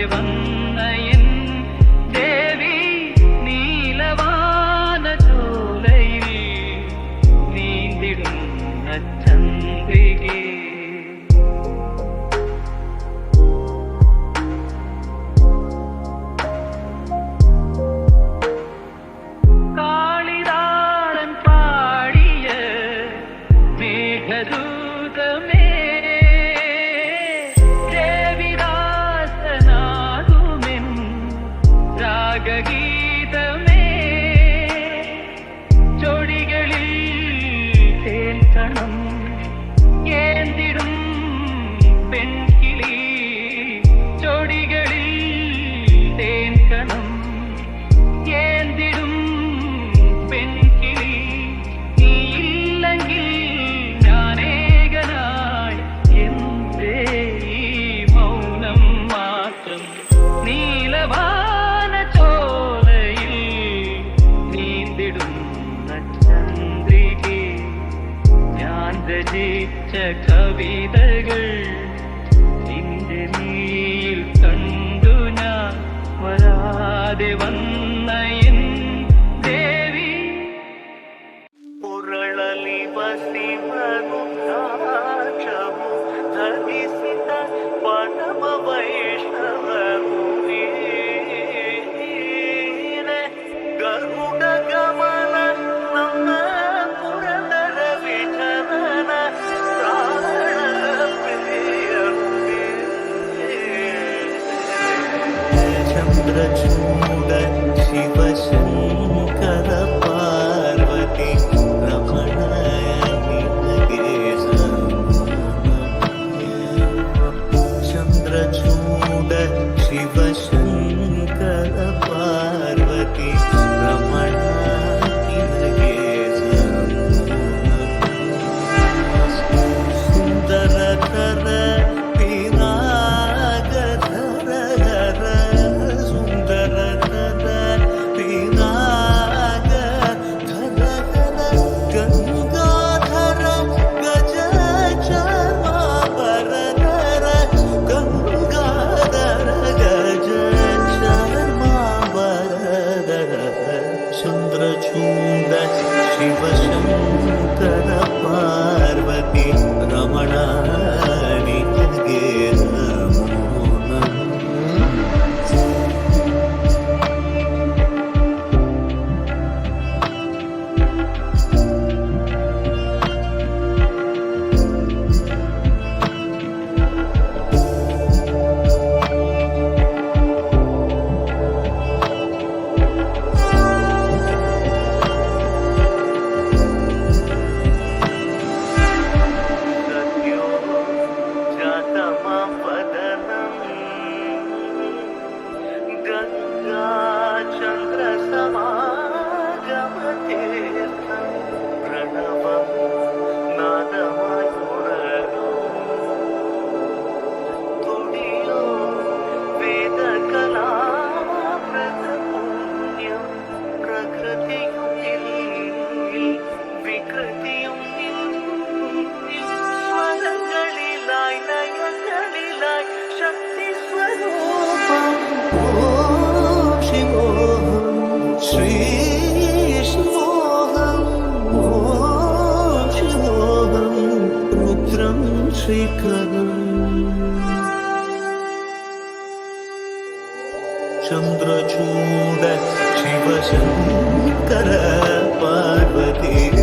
Devan Chandrachud Shivshankar Parvati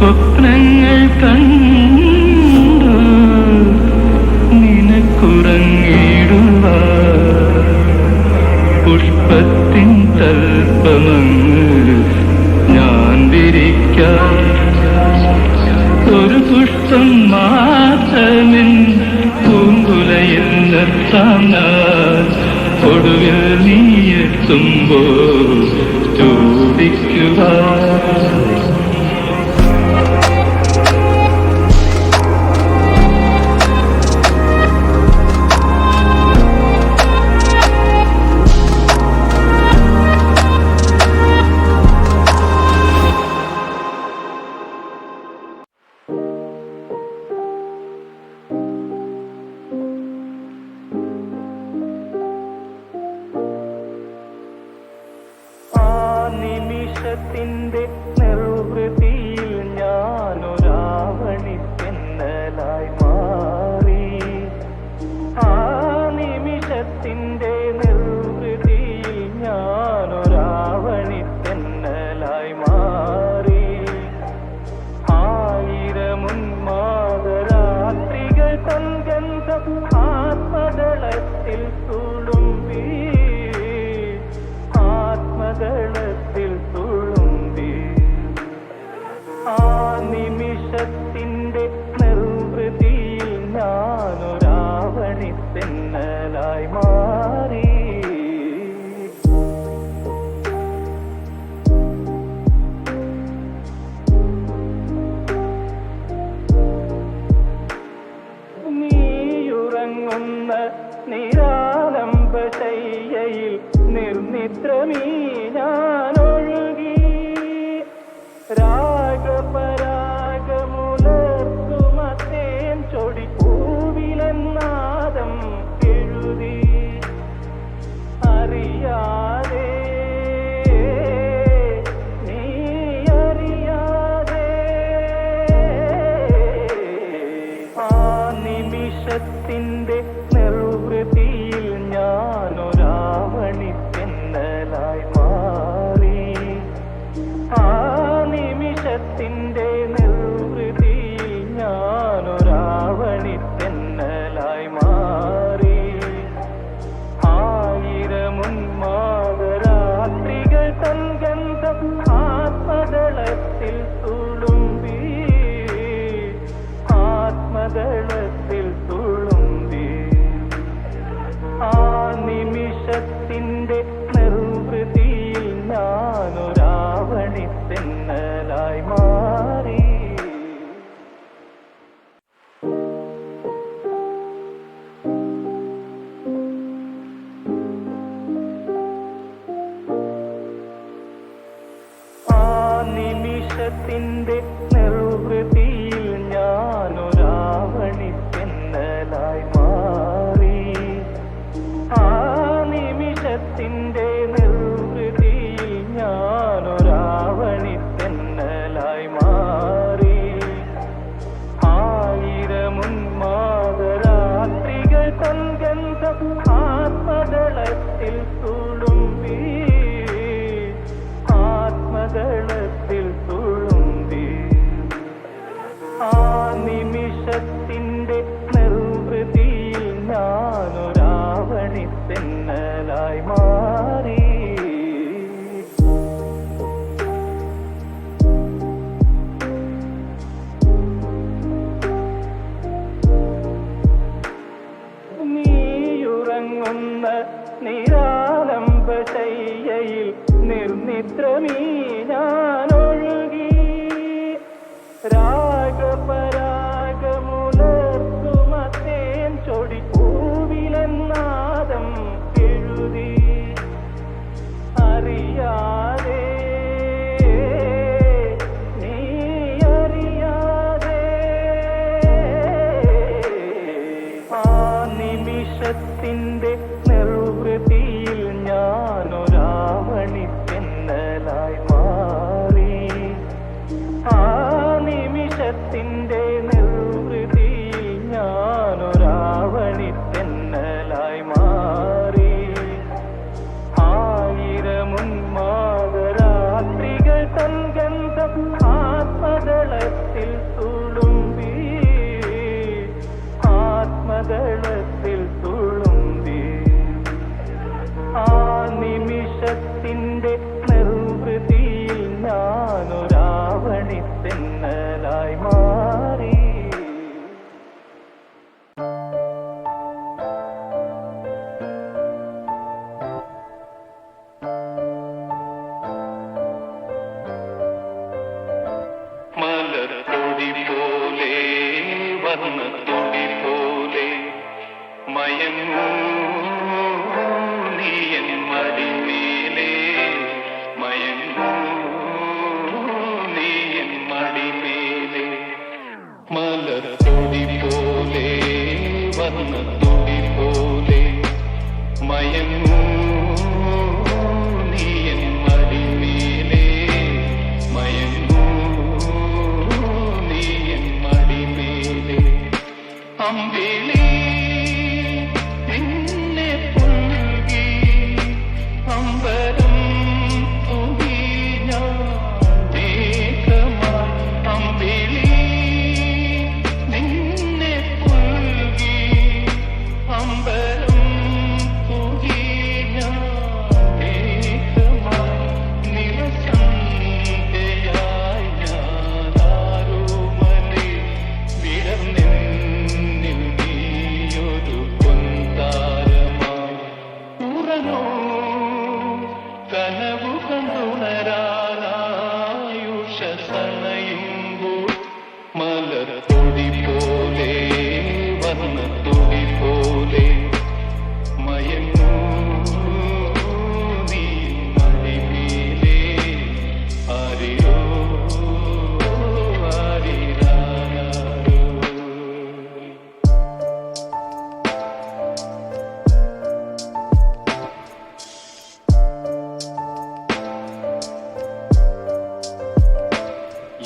സ്വപ്നങ്ങൾ കണ്ടു. നിനക്കുറങ്ങിടുക പുഷ്പത്തിൻ തൽപ്പമങ്ങ് ഞാൻ വിരിക്കാം. ഒരു പുഷ്പം മാത്രമിൻ പൂങ്കുലയിൽ നിർത്താം ഒടുവിൽ നീയെത്തുമ്പോൾ ചോദിക്കുക And I'm. നിമിഷത്തിന്റെ നിർവൃതിയിൽ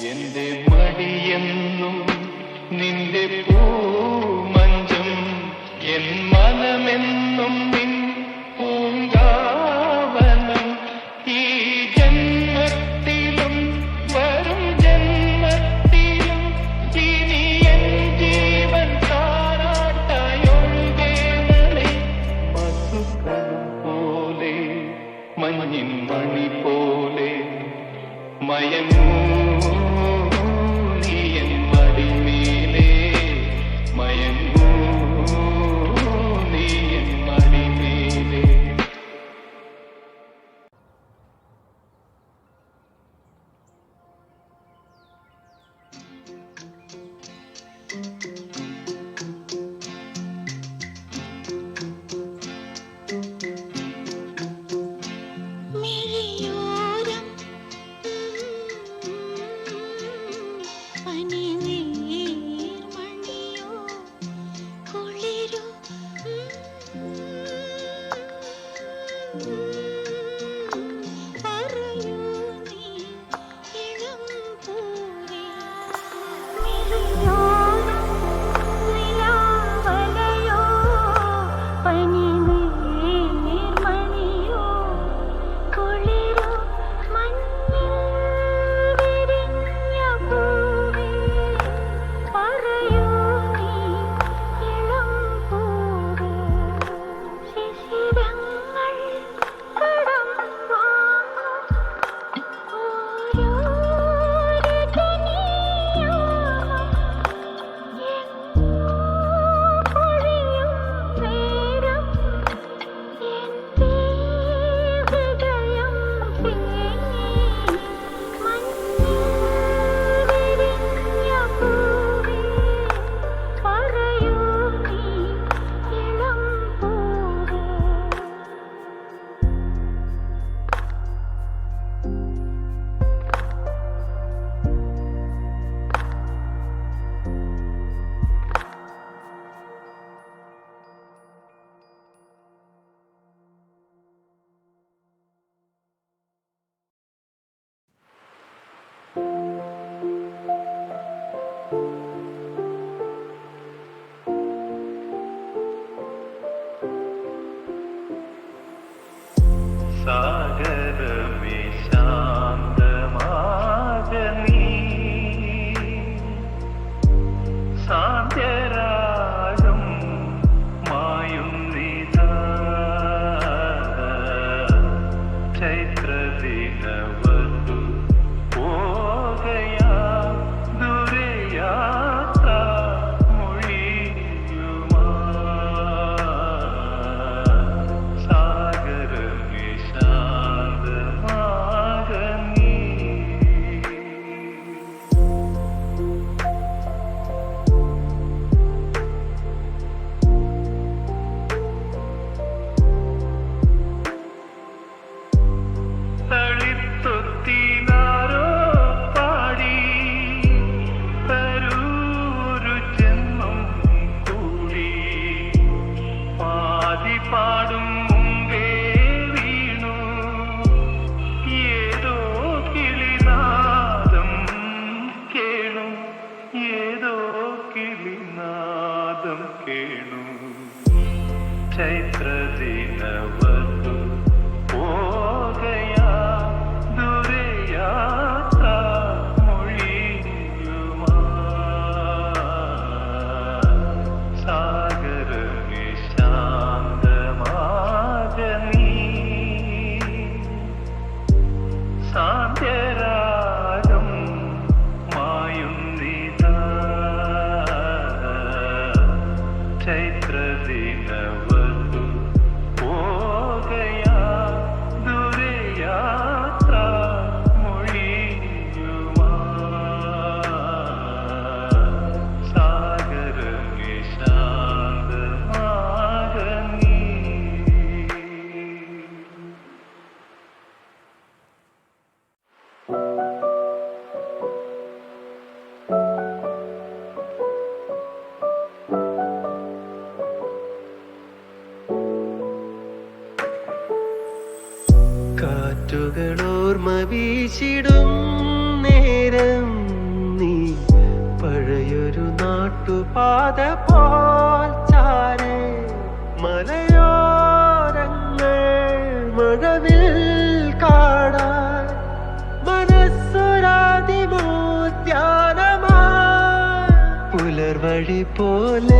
എന്റെ മടിയെന്നും നിന്റെ പൂമഞ്ചം എൻ കാറ്റുകൾ വീശിടും നേരം നീ. പഴയൊരു നാട്ടുപാത പോൽ ചാരെ. മലയോരങ്ങൾ മഴവിൽ കാടാൻ മനസ്സുരാതിമോദ്യാനമാ പുലർവഴി പോലെ